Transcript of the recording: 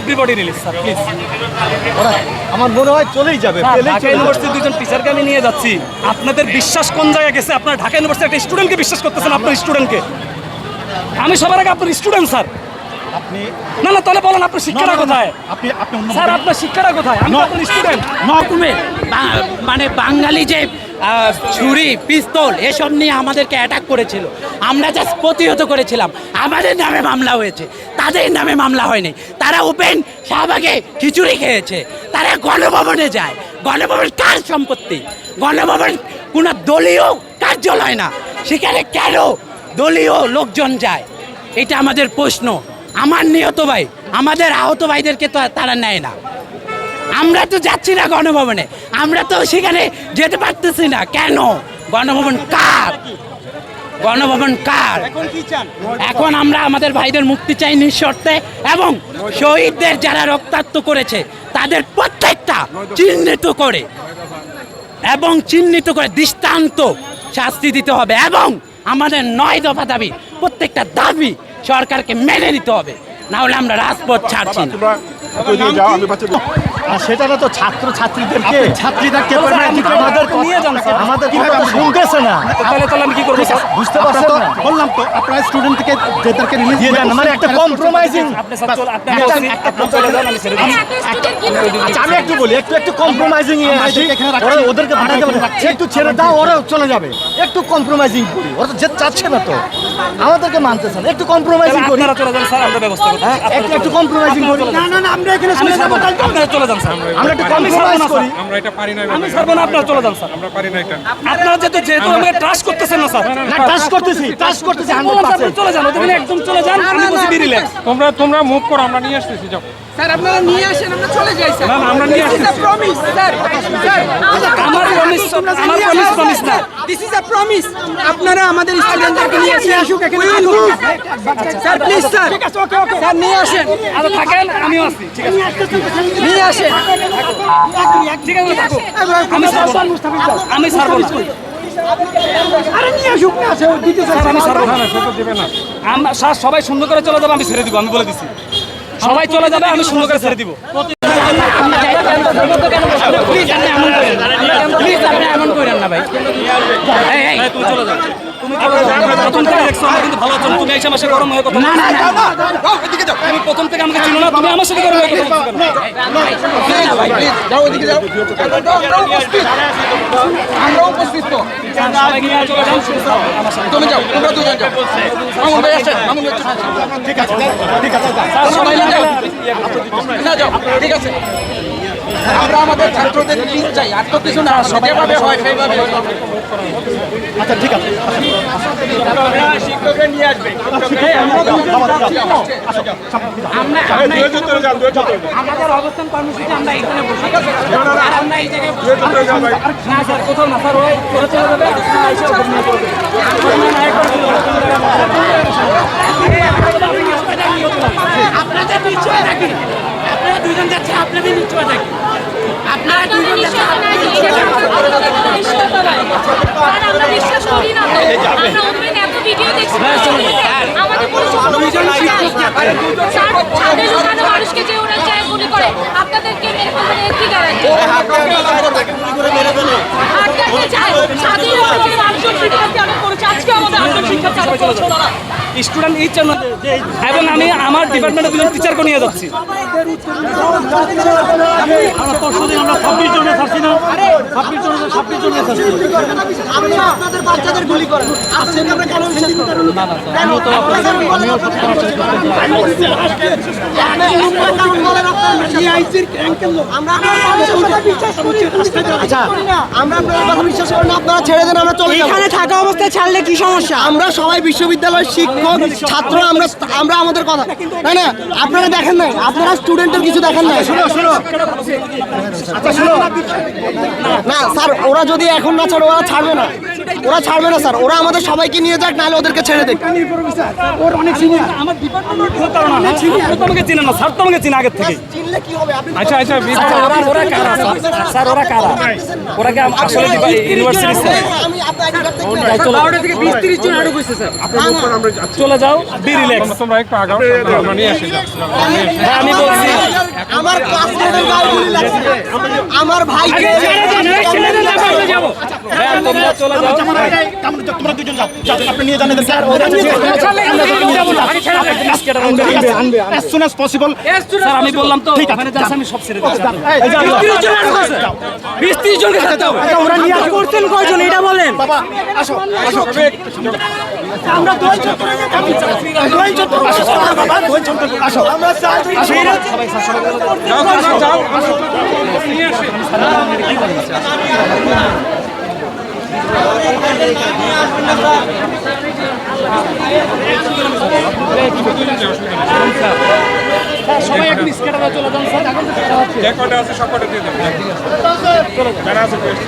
Everybody release sir please ওরা আমার মনে হয় চলেই যাবে। ঢাকা ইউনিভার্সিটির দুজন টিচারকে আমি নিয়ে যাচ্ছি। আপনাদের বিশ্বাস কোন জায়গায় গেছে? আপনার ঢাকা ইউনিভার্সিটির একটা স্টুডেন্টকে বিশ্বাস করতেছেন আপনার স্টুডেন্টকে আমি সবার আগে আপনার স্টুডেন্ট স্যার আপনি না না তাহলে বলেন আপনার শিক্ষাটা কোথায়? আপনি আপনি স্যার আপনার শিক্ষাটা কোথায়? আমি আপনার স্টুডেন্ট নকুমে মানে বাঙালি যে ছুরি পিস্তল এসব নিয়ে আমাদেরকে অ্যাটাক করেছিল। আমরা জাস্ট প্রতিহত করেছিলাম। আমাদের নামে মামলা হয়েছে। তাদের নামে মামলা হয়নি। তারা ওপেন শাহবাগে খিচুড়ি খেয়েছে। তারা গণভবনে যায়। গণভবন কার সম্পত্তি? গণভবন কোনো দলীয় কার্যালয় না। সেখানে কেন দলীয় লোকজন যায়? এটা আমাদের প্রশ্ন। আমার নিহত ভাই আমাদের আহত ভাইদেরকে তো তারা নেয় না। আমরা তো যাচ্ছি না গণভবনে আমরা তো সেখানে যেতে পারতেছি না। কেন? গণভবন কার? গণভবন কার? এখন আমরা আমাদের ভাইদের মুক্তি চাই নিঃশর্তে এবং শহীদদের যারা রক্তাক্ত করেছে তাদের প্রত্যেকটা চিহ্নিত করে এবং চিহ্নিত করে দৃষ্টান্ত শাস্তি দিতে হবে এবং আমাদের নয় দফা দাবি প্রত্যেকটা দাবি সরকারকে মেনে নিতে হবে। না হলে আমরা রাজপথ ছাড়ছি না। আর সেটা না তো ছাত্র ছাত্রীদেরকে ছাত্রীদেরকে আমাদের আপনি নিয়ে যান, স্যার। আমাদের কথা শুনতেছে না। তাহলে তাহলে আমি কি করব বুঝতে পারছেন না? বললাম তো আপনারা স্টুডেন্ট থেকে যেদেরকে রিলিজ দিয়ে দেন মানে একটা কম্প্রোমাইজিং আপনি আপনি আচ্ছা আমি একটু বলি একটু একটু কম্প্রোমাইজিং। ওরা ওদেরকে একটু ছেড়ে দাও ওরা চলে যাবে। একটু কম্প্রোমাইজিং করি। ওরা তো যেতে চাচ্ছে না তো। আমাদেরকে মানতেছে না একটু কম্প্রোমাইজিং করি। আপনারা চলে যান স্যার আমরা ব্যবস্থা করছি। হ্যাঁ একটু একটু কম্প্রোমাইজিং করি। না না না আমরা এখানে চলে যাব আপনারা চলে যান স্যার। আমরা একটা কম্প্রোমাইজ করি। আমরা এটা পারি না আমি ছাড়বো না আপনারা চলে যান স্যার। আমরা পারি না এটা। আপনারা যেহেতু যেহেতু আমাকে ট্রাস্ট করতেছেন না স্যার। না টাচ করতেছি টাচ করতেছি 100% আপনি চলে যান ওদের একদম চলে যান আমি বসে বি রিল্যাক্স তোমরা তোমরা মুভ করো আমরা নিয়ে আসতেছি যাও। স্যার আপনারা নিয়ে আসেন আমরা চলে যাই স্যার। না, না, আমরা নিয়ে দিস ইজ আ আসতেছি। Promise sir. স্যার আমার প্রমিস প্রমিস প্রমিস না। দিস ইজ আ প্রমিস আপনারা আমাদের স্টুডেন্টদেরকে নিয়ে আসেন। আসুক এখানে স্যার প্লিজ স্যার স্যার নিয়ে আসেন। আচ্ছা থাকেন আমিও ঠিক আছে। নিয়ে আসেন। ঠিক আছে থাকো আমি স্যার সবাই সুন্দর করে চলে যাবে আমি ছেড়ে দিব আমি বলে দিচ্ছি সবাই চলে যাবে আমি সুন্দর করে ছেড়ে দিব। প্লিজ করেন ভাই প্রথম থেকে দেখছ আমরা কিন্তু ভালো আছো তুমি আমার প্রথম থেকে আমাকে আমার সাথে যাও না না যাও ঠিক আছে আমরা আমাদের ছাত্রদের লিস্ট চাই আর তো কিছু না যেভাবে হয় সেইভাবে আচ্ছা ঠিক আছে। শিক্ষকরা নিয়ে আসবে। আমরা আমরা আমাদের অবস্থান কর্মসূচি আমরা এখানে বসে আমরা এই জায়গায় কোথাও না স্যার ওই চলে যাবে আপনারা এসে ওখানে নিয়ে চলে যাবেন। আপনাদের নিশ্চয় থাকি আপনারা দুজন যাচ্ছে আপনাদের নিশ্চয় থাকি আপনারা দুজন যাচ্ছে আমরা বিশ্বাস করি না তো। আমরা ওপেন এত ভিডিও দেখছি আমাদের কোনো স্যার, ছাদের মানুষকে যে ওরা চায় গুলি করে আপনাদেরকে মেরে ফেলবে? এর কি গ্যারান্টি করেছে। করেছে। স্টুডেন্ট ইচ্ছা না এবং আমি আমার ডিপার্টমেন্টের দুজন টিচারকে নিয়ে যাচ্ছি। আমরা পরশু দিন আমরা ছাব্বিশ জনে থাকছি না। ছাব্বিশ জনে ছাব্বিশ জনে থাকছি আপনাদের বাচ্চাদের গুলি করেন আসছেন আমরা কেন বিশ্বাস আমিও আচ্ছা। আমরা কথা বিশ্বাস করি। না আপনারা ছেড়ে দেন আমরা চলে এখানে থাকা অবস্থায় ছাড়লে কি সমস্যা? আমরা সবাই বিশ্ববিদ্যালয়ের শিক্ষক ছাত্র আমরা আমরা আমাদের কথা। না না আপনারা দেখেন নাই আপনারা স্টুডেন্টের কিছু দেখেন নাই। শুনো শুনো আচ্ছা শুনো। না স্যার ওরা যদি এখন না ছাড়ে ওরা ছাড়বে না। ওরা ছাড়বে না স্যার। ওরা আমাদের সবাইকে নিয়ে যাক নাহলে ওদেরকে ছেড়ে দেখ আমার ডিপার্টমেন্টের তো আমাকে চিনে না স্যার তো চিনে আগের থেকে চিনলে কি হবে? আপনি আচ্ছা আচ্ছা ওরা ওরা কারা? স্যার? ওরা কারা? ওরা কি আসলে ইউনিভার্সিটি স্যার? আমি আপনার আইডি কার্ড দেখতে তাই চলে থেকে বিশ তিরিশ জন আরও বসে স্যার। চলে যাও বি রিল্যাক্স তোমরা একটু আগাও আমরা নিয়ে আসি হ্যাঁ আমি বলছি গুলি লাগছে। আমার ভাইকে তোমরা চলে যাও। তোমরা দুজন যাও। যাও, আপনি নিয়ে যান এদেরকে। As soon as possible, sir আমি বললাম তো ওখানে যাচ্ছে আমি সব ছেড়ে দিচ্ছি বিশ ত্রিশ জনকে যেতে হবে। ওরা নিয়ে করছেন কয়জন? এটা বলেন। বাবা আসো আসো। আমরা দোয়াই চত্বরে যাচ্ছি দোয়াই চত্বরে আসো বাবা দোয়াই চত্বরে আসো। আমরা চাই আসো। যাও তোমরা যাও নিয়ে আসি। সবাই এখন স্কেটারে চলে যান স্যার এখন যে কটা আছে সব কটা দিয়ে দেবো যারা আছে দিয়ে আসো।